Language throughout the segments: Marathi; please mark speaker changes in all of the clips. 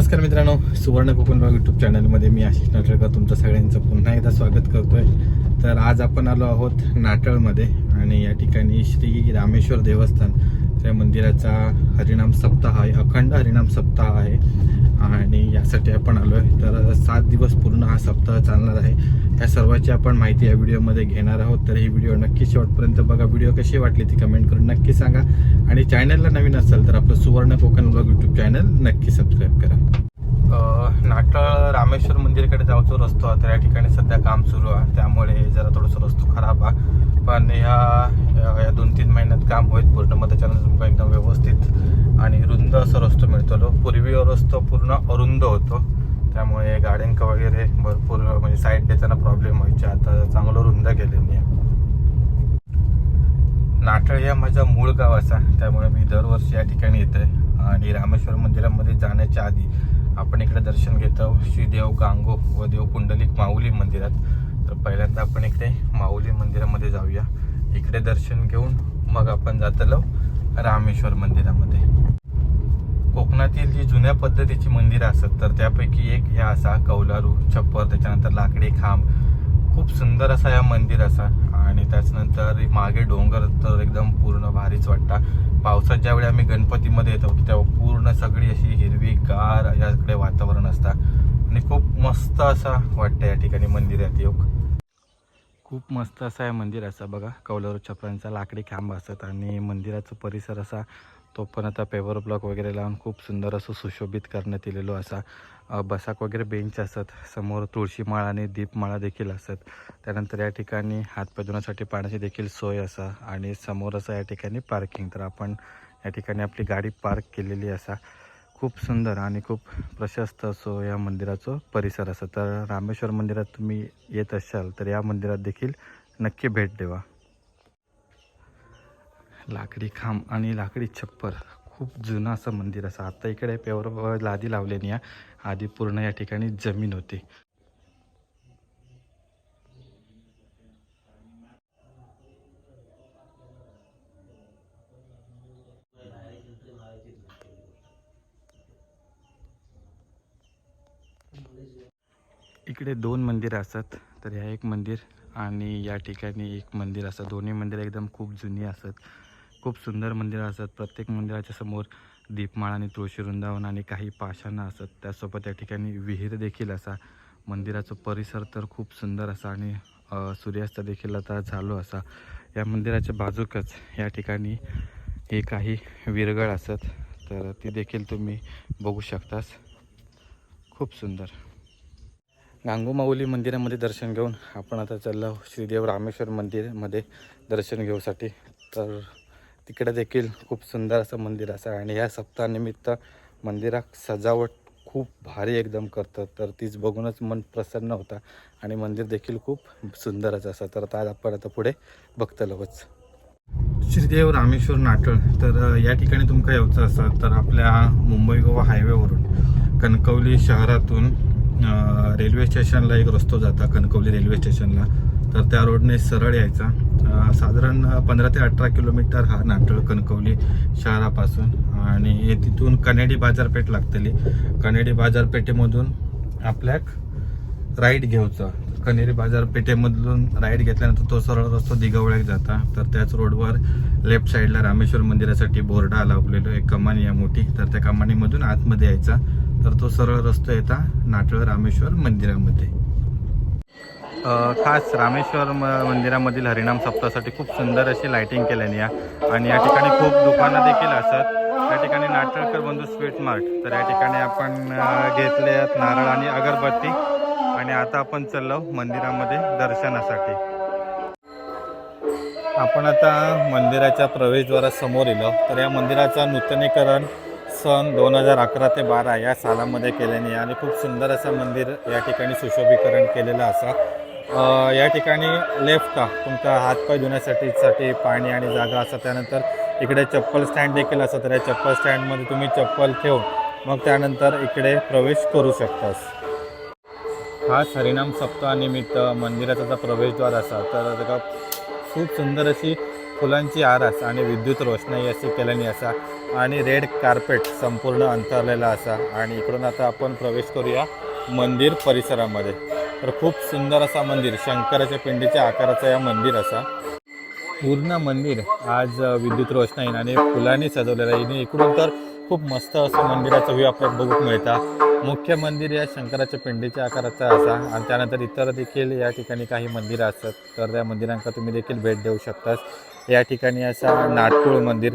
Speaker 1: नमस्कार मित्रांनो सुवर्ण कोकण ब्लॉग यूट्यूब चॅनलमध्ये मी आशिष नाटळकर. तुमचं सगळ्यांचं पुन्हा एकदा स्वागत करतोय. तर आज आपण आलो आहोत नाटळमध्ये आणि या ठिकाणी श्री रामेश्वर देवस्थान त्या मंदिराचा हरिणाम सप्ताह आहे अखंड हरिणाम सप्ताह आहे. आणि यासाठी आपण आलो आहे तर सात दिवस पूर्ण हा सप्ताह चालणार आहे. या सर्वाची आपण माहिती या व्हिडिओमध्ये घेणार आहोत. तर ही व्हिडिओ नक्की शेवटपर्यंत बघा. व्हिडिओ कशी वाटली ती कमेंट करून नक्की सांगा. आणि चॅनलला नवीन असेल तर आपलं Suvarna Konkan blog YouTube channel नक्की सबस्क्राईब करा. रामेश्वर मंदिराकडे जाऊचो रस्तो आहे तर या ठिकाणी सध्या काम सुरू आहे. त्यामुळे जरा थोडंसं रस्तो खराब आहे. पण ह्या या- दोन तीन महिन्यात काम होईल पूर्ण. मग त्याच्यानंतर तुमका एकदम व्यवस्थित आणि रुंद असं रस्तो मिळतो पूर्वी रस्तो पूर्ण अरुंद होतो. त्यामुळे गाड्यांक वगैरे भरपूर म्हणजे साईड देताना प्रॉब्लेम व्हायचे. आता चांगलं रुंद केलेली आहे नाटळ या माझा मूळ गाव असा. त्यामुळे मी दरवर्षी या ठिकाणी येते आणि रामेश्वर मंदिरामध्ये जाण्याच्या आधी आपण इकडे दर्शन घेतो श्री देव गांगो व देव पुंडलिक माऊली मंदिरात. तर पहिल्यांदा आपण इकडे माऊली मंदिरामध्ये जाऊया. इकडे दर्शन घेऊन मग आपण जातलो रामेश्वर मंदिरामध्ये. कोकणातील जी जुन्या पद्धतीची मंदिरं असतात तर त्यापैकी एक ह्या असा कौलारू छप्पर त्याच्यानंतर लाकडी खांब. खूप सुंदर असा या मंदिर असा. आणि त्याच्यानंतर मागे डोंगर तर एकदम पूर्ण भारीच वाटता. पावसात ज्यावेळी आम्ही गणपतीमध्ये येतो तेव्हा पूर्ण सगळी अशी हिरवी गार या वातावरण आणि खूप मस्त असा वाटतं या ठिकाणी मंदिरात येऊ खूप मस्त असा आहे मंदिर असा बघा. कौलर छपरांचा लाकडी खांब असत आणि मंदिराचा परिसर असा तो पण आता पेवर ब्लॉक वगैरे लावून खूप सुंदर असं सुशोभित करण्यात येलेलो असा. बसाक वगैरे बेंच असत समोर तुळशीमाळ आणि दीपमाळा देखील असत. त्यानंतर या ठिकाणी हातपाय धुण्यासाठी पाण्याची देखील सोय असा आणि समोर असं या ठिकाणी पार्किंग तर आपण या ठिकाणी आपली गाडी पार्क केलेली असा. खूप सुंदर आणि खूप प्रशस्त असो या मंदिराचं परिसर असं. तर रामेश्वर मंदिरात तुम्ही येत असाल तर या मंदिरात देखील नक्की भेट देवा. लाकडी खांब आणि लाकडी छप्पर खूप जुनं असं मंदिर असं. आता इकडे पेवर लादी लावलेली आहे. आधी पूर्ण या ठिकाणी जमीन होती. इकडे दोन मंदिरं असतात. तर ह्या एक मंदिर आणि या ठिकाणी एक मंदिर असं दोन्ही मंदिरं एकदम खूप जुनी असतात. खूप सुंदर मंदिरं असतात. प्रत्येक मंदिराच्या समोर दीपमाळ आणि तुळशी वृंदावन आणि काही पाषाणं असतात. त्यासोबत या ठिकाणी विहीर देखील असा. मंदिराचा परिसर तर खूप सुंदर असा आणि सूर्यास्त देखील आता झालो असा. या मंदिराच्या बाजूकच या ठिकाणी हे काही विरगळ असत तर ती देखील तुम्ही बघू शकतास. खूप सुंदर. गांगोमाऊली मंदिरामध्ये दर्शन घेऊन आपण आता चाललो श्रीदेव रामेश्वर मंदिरमध्ये दर्शन घेऊसाठी. तर तिकडे देखील खूप सुंदर असं मंदिर असं आणि ह्या सप्ताहानिमित्त मंदिरात सजावट खूप भारी एकदम करतात. तर तीच बघूनच मन प्रसन्न होता आणि मंदिर देखील खूप सुंदरच असं. तर आता आज आपण आता पुढे बघतलोच श्रीदेव रामेश्वर नाटळ तर या ठिकाणी तुमका यायचं असं तर आपल्या मुंबई गोवा हायवेवरून कणकवली शहरातून रेल्वे स्टेशनला एक रस्तो जाता कणकवली रेल्वे स्टेशनला. तर त्या रोडने सरळ यायचा. साधारण पंधरा ते अठरा किलोमीटर हा नाटळ कणकवली शहरापासून. आणि तिथून कनेडी बाजारपेठ लागतली. कनेडी बाजारपेठेमधून आपल्याक राईट घेऊचा कनेरी बाजारपेठेमधून राईट घेतल्यानंतर तो सरळ रस्तो दिगवळ्याक जाता. तर त्याच रोडवर लेफ्ट साईडला रामेश्वर मंदिरासाठी बोर्डा लावलेलो एक कमानी आहे मोठी. तर त्या कमानीमधून आतमध्ये यायचा. तर तो सरळ रस्तो येता नाटळ रामेश्वर मंदिरामध्ये. खास रामेश्वर म- मंदिरामधील हरिणाम सप्ताहासाठी खूप सुंदर अशी लाइटिंग केल्याने या. आणि या ठिकाणी खूप दुकानं देखील असतात. या ठिकाणी नाटळकर बंधू स्वीट मार्ट. तर या ठिकाणी आपण घेतले आहेत नारळ आणि अगरबत्ती. आणि आता आपण चाललो मंदिरामध्ये दर्शनासाठी. आपण आता मंदिराच्या प्रवेशद्वारासमोर येलो तर या मंदिराचं नूतनीकरण सन दोन हजार अकरा ते बारा या सालामध्ये केल्याने आणि खूप सुंदर असं मंदिर या ठिकाणी सुशोभीकरण केलेलं असा. या ठिकाणी लेफ्ट तुमचा हातपाय धुण्यासाठी साठी पाणी आणि जागा असं त्यानंतर इकडे चप्पल स्टँड देखील असं तर या चप्पल स्टँडमध्ये तुम्ही चप्पल ठेवून मग त्यानंतर इकडे प्रवेश करू शकतास. खास हरिनाम सप्ताहानिमित्त मंदिराचा जर प्रवेशद्वार असा तर खूप सुंदर अशी फुलांची आरास आणि विद्युत रोषणाई अशी केल्याने असा आणि रेड कार्पेट संपूर्ण अंतरलेला असा. आणि इकडून आता आपण प्रवेश करूया मंदिर परिसरामध्ये. तर खूप सुंदर असा मंदिर शंकराच्या पिंडीच्या आकाराचा या मंदिर असा. पूर्ण मंदिर आज विद्युत रोषणाईन आणि फुलांनी सजवलेलं आहे. आणि इकडून तर खूप मस्त असं मंदिराचा व्ह्यू आपल्याला बघूक मिळता. मुख्य मंदिर या शंकराच्या पिंडीच्या आकाराचा असा. आणि त्यानंतर इतर देखील या ठिकाणी काही मंदिरं असतात. तर त्या मंदिरांका तुम्ही देखील भेट देऊ शकतात या ठिकाणी असा नाटकुळ मंदिर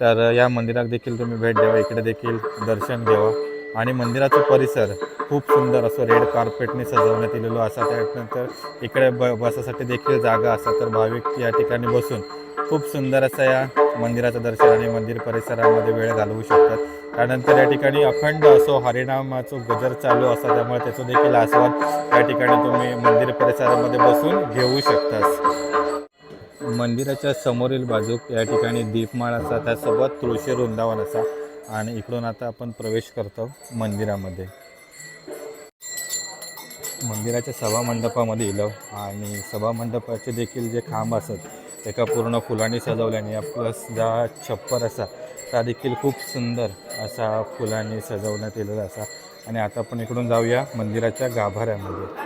Speaker 1: तर या मंदिरात देखील तुम्ही भेट द्यावा इकडे देखील दर्शन घ्यावा. आणि मंदिराचा परिसर खूप सुंदर असं रेड कार्पेटने सजवण्यात येलेलो असा त्यानंतर इकडे ब बसासाठी देखील जागा असतात तर भाविक या ठिकाणी बसून खूप सुंदर असं या मंदिराचं दर्शन आणि मंदिर परिसरामध्ये वेळ घालवू शकतात. त्यानंतर या ठिकाणी अखंड असो हरिनामाचं गजर चालू असा त्यामुळे त्याचा देखील आस्वाद या ठिकाणी तुम्ही मंदिर परिसरामध्ये बसून घेऊ शकतास. मंदिराच्या समोरील बाजूक या ठिकाणी दीपमाळ असा त्यासोबत तुळशी वृंदावन असा. आणि इकडून आता आपण प्रवेश करतो मंदिरामध्ये. मंदिराच्या सभामंडपामध्ये इलो. आणि सभामंडपाचे देखील जे खांब असत एका पूर्ण फुलांनी सजवल्याने प्लस ज्या छप्पर असा त्या देखील खूप सुंदर असा फुलांनी सजवण्यात येलेला असा. आणि आता आपण इकडून जाऊया मंदिराच्या गाभाऱ्यामध्ये.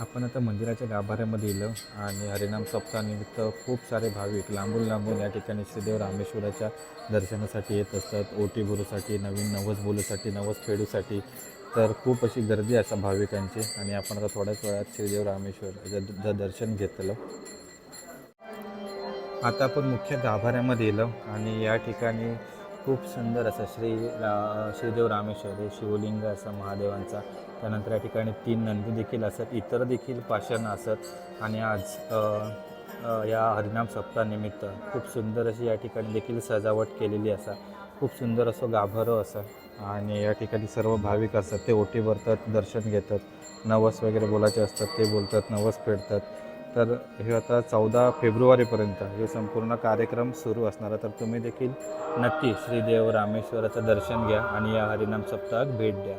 Speaker 1: आपण आता मंदिराच्या गाभाऱ्यामध्ये येलं आणि हरिनाम सप्ताहानिमित्त खूप सारे भाविक लांबून लांबून या ठिकाणी श्रीदेव रामेश्वराच्या दर्शनासाठी येत असतात. ओटी भरूसाठी नवीन नवस बोलूसाठी नवस खेळूसाठी तर खूप अशी गर्दी असा भाविकांची आणि आपण आता थोड्याच वेळात श्रीदेव रामेश्वराचं दर्शन घेतलं. आता आपण मुख्य गाभाऱ्यामध्ये येलो आणि या ठिकाणी खूप सुंदर असं श्री रा श्रीदेव रामेश्वर हे शिवलिंग असं महादेवांचा. त्यानंतर या ठिकाणी तीन नंदी देखील असत इतर देखील पाषाण असत. आणि आज या हरिनाम सप्ताहानिमित्त खूप सुंदर अशी या ठिकाणी देखील सजावट केलेली असा खूप सुंदर असं गाभारं असं. आणि या ठिकाणी सर्व भाविक असतात ते ओटी भरतात दर्शन घेतात. नवस वगैरे बोलायचे असतात ते बोलतात नवस फेडतात. तर हे आता चौदा फेब्रुवारीपर्यंत हे संपूर्ण कार्यक्रम सुरू असणार आहे. तर तुम्ही देखील नक्की श्रीदेव रामेश्वराचं दर्शन घ्या आणि या हरिनाम सप्ताहात भेट द्या.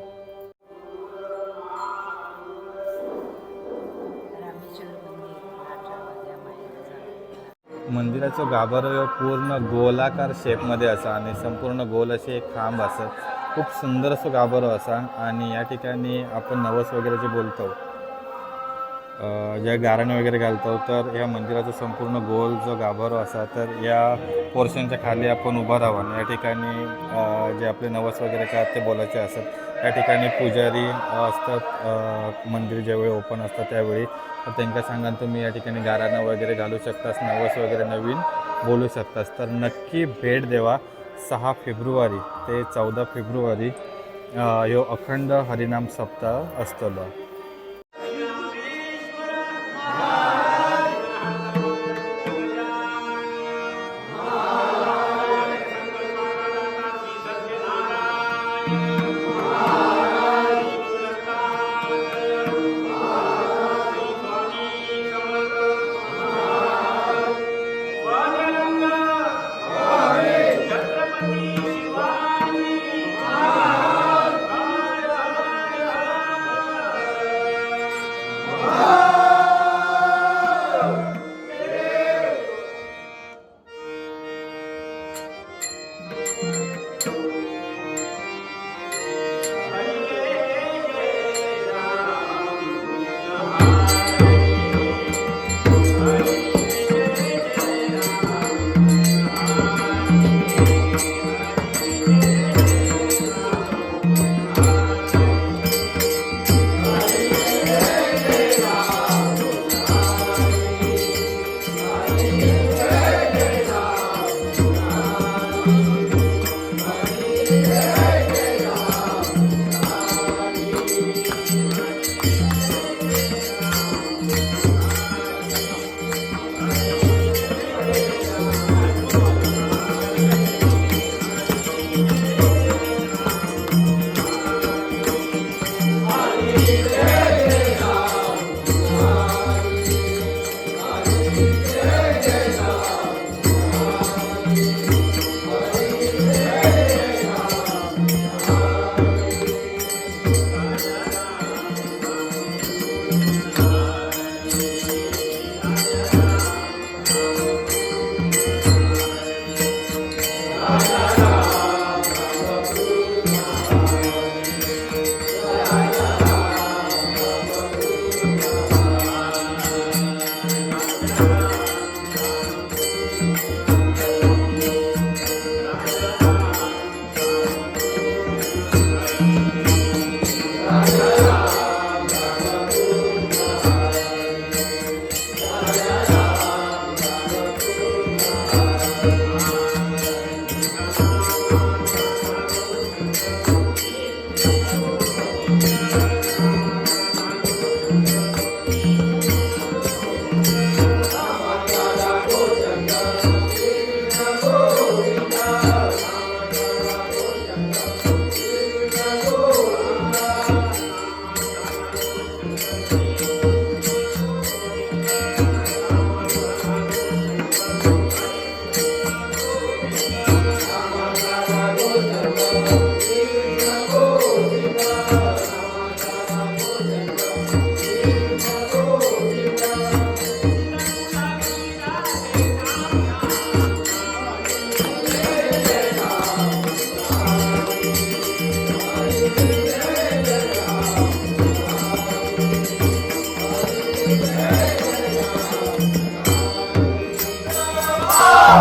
Speaker 1: मंदिराचं गाभारं पूर्ण गोलाकार शेपमध्ये असा आणि संपूर्ण गोल असे एक खांब असत खूप सुंदर असं गाभारं असा आणि या ठिकाणी आपण नवस वगैरे जे बोलतो ज्या गारण वगैरे घालतो तर या मंदिराचा संपूर्ण गोल जो गाभारो असा तर या पोर्शनच्या खाली आपण उभा राहावं या ठिकाणी जे आपले नवस वगैरे काय ते बोलायचे असतात या ठिकाणी पुजारी असतात मंदिर ज्यावेळी ओपन असतं त्यावेळी. तर त्यांना सांगा तुम्ही या ठिकाणी गाराणं वगैरे घालू शकतास नवस वगैरे नवीन बोलू शकतास. तर नक्की भेट देवा सहा फेब्रुवारी ते चौदा फेब्रुवारी ह्यो अखंड हरिनाम सप्ताह असतलो. Thank you.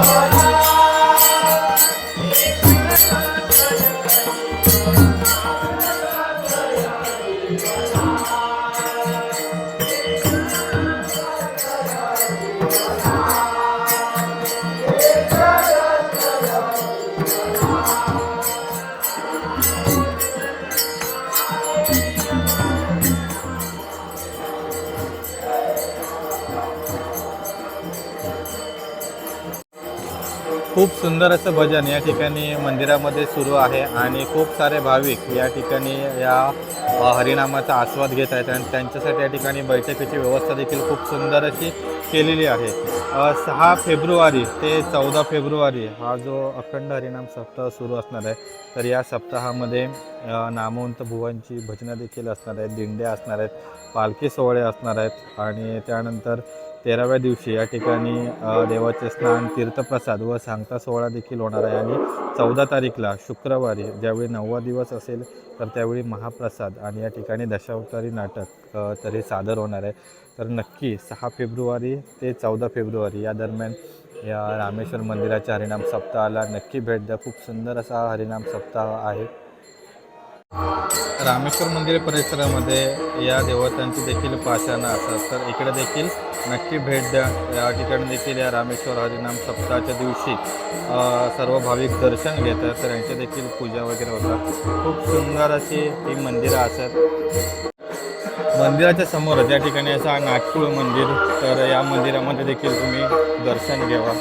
Speaker 1: Tchau. खूप सुंदर असं भजन या ठिकाणी मंदिरामध्ये सुरू आहे आणि खूप सारे भाविक या ठिकाणी या हरिनामाचा आस्वाद घेत आहेत आणि त्यांच्यासाठी या ठिकाणी बैठकीची व्यवस्था देखील खूप सुंदर अशी केलेली आहे. सहा फेब्रुवारी ते चौदा फेब्रुवारी हा जो अखंड हरिनाम सप्ताह सुरू असणार आहे तर या सप्ताहामध्ये नामवंत भुवांची भजनं देखील असणार आहेत दिंड्या असणार आहेत पालखी सोहळे असणार आहेत आणि त्यानंतर तेराव्या दिवशी या ठिकाणी देवाचे स्नान तीर्थप्रसाद व सांगता सोहळा देखील होणार आहे. आणि चौदा तारीखला शुक्रवारी ज्यावेळी नववा दिवस असेल तर त्यावेळी महाप्रसाद आणि या ठिकाणी दशावतारी नाटक तरी तर हे सादर होणार आहे. तर नक्की सहा फेब्रुवारी ते चौदा फेब्रुवारी या दरम्यान या रामेश्वर मंदिराच्या हरिनाम सप्ताहाला नक्की भेट द्या. खूप सुंदर असा हरिनाम सप्ताह आहे. रामेश्वर मंदिर परिसरामध्ये या देवतांची देखील पाषाणं असतात. तर इकडे देखील नक्की भेट द्या. या ठिकाणी देखील या रामेश्वर हरिनाम सप्ताहाच्या दिवशी सर्व भाविक दर्शन घेतात. तर यांच्या देखील पूजा वगैरे होतात. खूप सुंदर अशी ही मंदिरं असतात. मंदिराच्या समोरच या ठिकाणी असं नागपूर मंदिर तर या मंदिरामध्ये देखील तुम्ही दर्शन घ्यावा.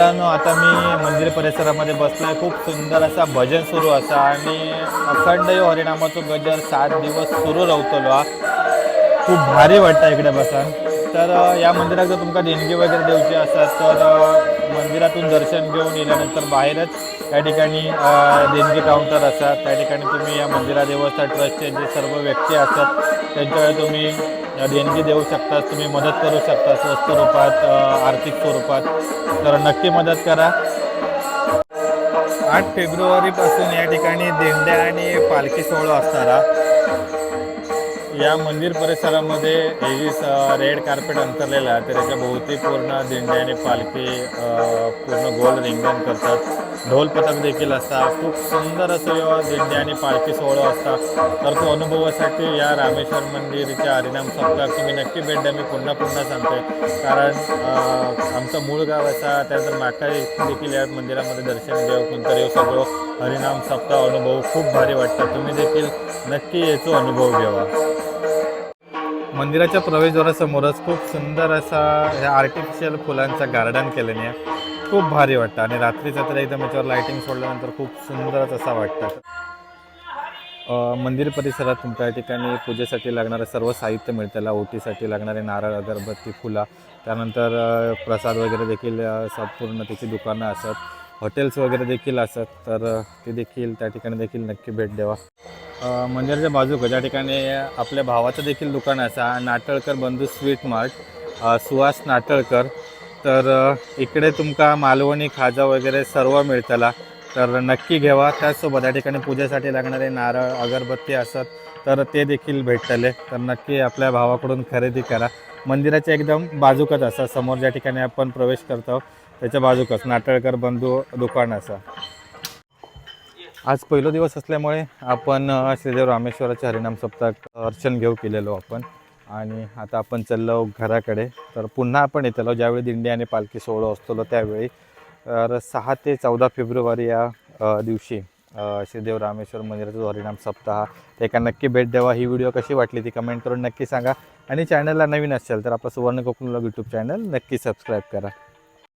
Speaker 1: मित्रांनो आता मी मंदिर परिसरामध्ये बसलाय. खूप सुंदर असा भजन सुरू असा आणि अखंड हरिणामाचं गजर सात दिवस सुरू रावतलो खूप भारी वाटतं इकडे बसान तर या मंदिरात जर तुमका देणगी वगैरे देऊची असतात तर मंदिरातून दर्शन घेऊन गेल्यानंतर बाहेरच या ठिकाणी देणगी काउंटर असतात. त्या ठिकाणी तुम्ही या मंदिरा देवस्थान ट्रस्टचे जे सर्व व्यक्ती असतात त्यांच्याकडे तुम्ही देणगी देऊ शकता तुम्ही मदत करू शकता स्वस्त रूपात आर्थिक स्वरूपात. तर नक्की मदत करा. आठ फेब्रुवारीपासून या ठिकाणी दिंड्या आणि पालखी सोहळा असणारा. या मंदिर परिसरामध्ये हे रेड कार्पेट अंतरलेलं आहे तर त्याच्या भोवती पूर्ण दिंडी आणि पालखी पूर्ण गोल रिंगण करतात. ढोल पथक देखील असतात. खूप सुंदर असं या दिंडी आणि पालखी सोहळा असतात. तर तो अनुभवासाठी या रामेश्वर मंदिरच्या हरिनाम सप्ताह तुम्ही नक्की भेट द्या. मी पुन्हा पुन्हा सांगतोय. कारण आमचं मूळ गाव असा त्यानंतर माकाळी देखील या मंदिरामध्ये दर्शन घेऊ नंतर येऊ सगळं हरिनाम सप्ताह अनुभव खूप भारी वाटतात. तुम्ही देखील नक्की याचा अनुभव घ्यावा. मंदिराच्या प्रवेशद्वारासमोरच खूप सुंदर असा ह्या आर्टिफिशियल फुलांचा गार्डन केल्याने आहे. खूप भारी वाटतं. आणि रात्रीचं तर एकदम याच्यावर लायटिंग सोडल्यानंतर खूप सुंदरच असा वाटतं. मंदिर परिसरात तुमच्या ठिकाणी पूजेसाठी लागणारं सर्व साहित्य मिळतं. ओटीसाठी लागणारे नारळ अगरबत्ती फुला. त्यानंतर प्रसाद वगैरे देखील संपूर्ण त्याची दुकानं असतात. हॉटेल्स वगैरे देखील असतात. तर ते देखील त्या ठिकाणी देखील नक्की भेट द्यावा. मंदिराच्या बाजूक ज्या ठिकाणी आपल्या भावाचं देखील दुकान असा नाटळकर बंधू स्वीट मार्ट सुहास नाटळकर. तर इकडे तुमका मालवणी खाजा वगैरे सर्व मिळतला. तर नक्की घेवा. त्याचसोबत या ठिकाणी पूजेसाठी लागणारे नारळ अगरबत्ती असतात तर ते देखील भेटतले. तर नक्की आपल्या भावाकडून खरेदी करा. मंदिराच्या एकदम बाजूकच असा समोर ज्या ठिकाणी आपण प्रवेश करतो त्याच्या बाजूकच. नाटळकर बंधू दुकान असा. आज पहिलो दिवस असल्यामुळे आपण श्रीदेव रामेश्वराचे हरिनाम सप्ताह अर्चन घेऊ केलेलो आपण. आणि आता आपण चाललो घराकडे. तर पुन्हा आपण येतलो ज्यावेळी दिंडी आणि पालखी सोहळा असतो त्यावेळी तर सहा ते चौदा फेब्रुवारी या दिवशी श्रीदेव रामेश्वर मंदिराचा हरिणाम सप्ताह ते एका नक्की भेट द्यावा. ही व्हिडिओ कशी वाटली ती कमेंट करून नक्की सांगा. आणि चॅनलला नवीन असेल तर आपलं सुवर्ण कोकण यूट्यूब चॅनल नक्की सबस्क्राईब करा.